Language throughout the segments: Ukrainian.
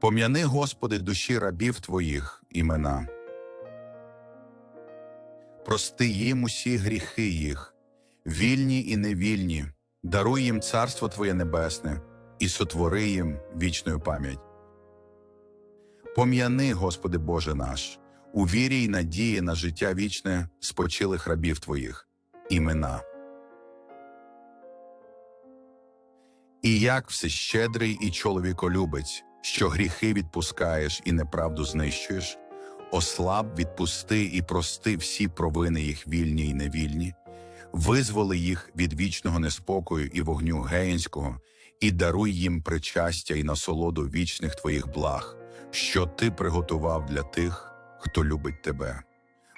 Пом'яни, Господи, душі рабів Твоїх імена. Прости їм усі гріхи їх, вільні і невільні, даруй їм царство Твоє небесне і сотвори їм вічну пам'ять. Пом'яни, Господи Боже наш, у вірі й надії на життя вічне спочилих рабів Твоїх імена. І як всещедрий і чоловіколюбець, що гріхи відпускаєш і неправду знищуєш, ослаб, відпусти і прости всі провини їх вільні й невільні, визволи їх від вічного неспокою і вогню геїнського, і даруй їм причастя і насолоду вічних твоїх благ, що ти приготував для тих, хто любить тебе.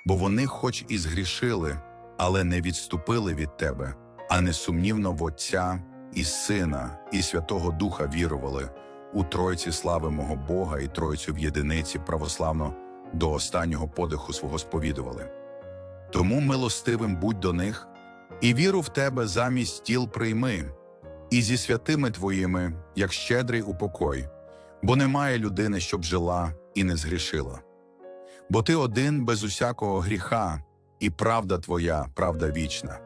Бо вони, хоч і згрішили, але не відступили від тебе, а несумнівно в Отця і Сина, і Святого Духа вірували у Тройці слави мого Бога і Тройцю в єдиниці православно до останнього подиху свого сповідували. Тому милостивим будь до них, і віру в тебе замість тіл прийми, і зі святими твоїми, як щедрий упокой, бо немає людини, щоб жила і не згрішила. Бо ти один без усякого гріха, і правда твоя, правда вічна.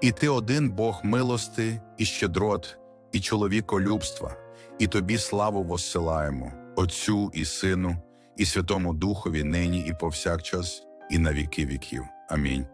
І ти один Бог милости і щедрот, і чоловіколюбства, і тобі славу воссилаємо, Отцю і Сину, і Святому Духові нині і повсякчас, і на віки віків. Амінь.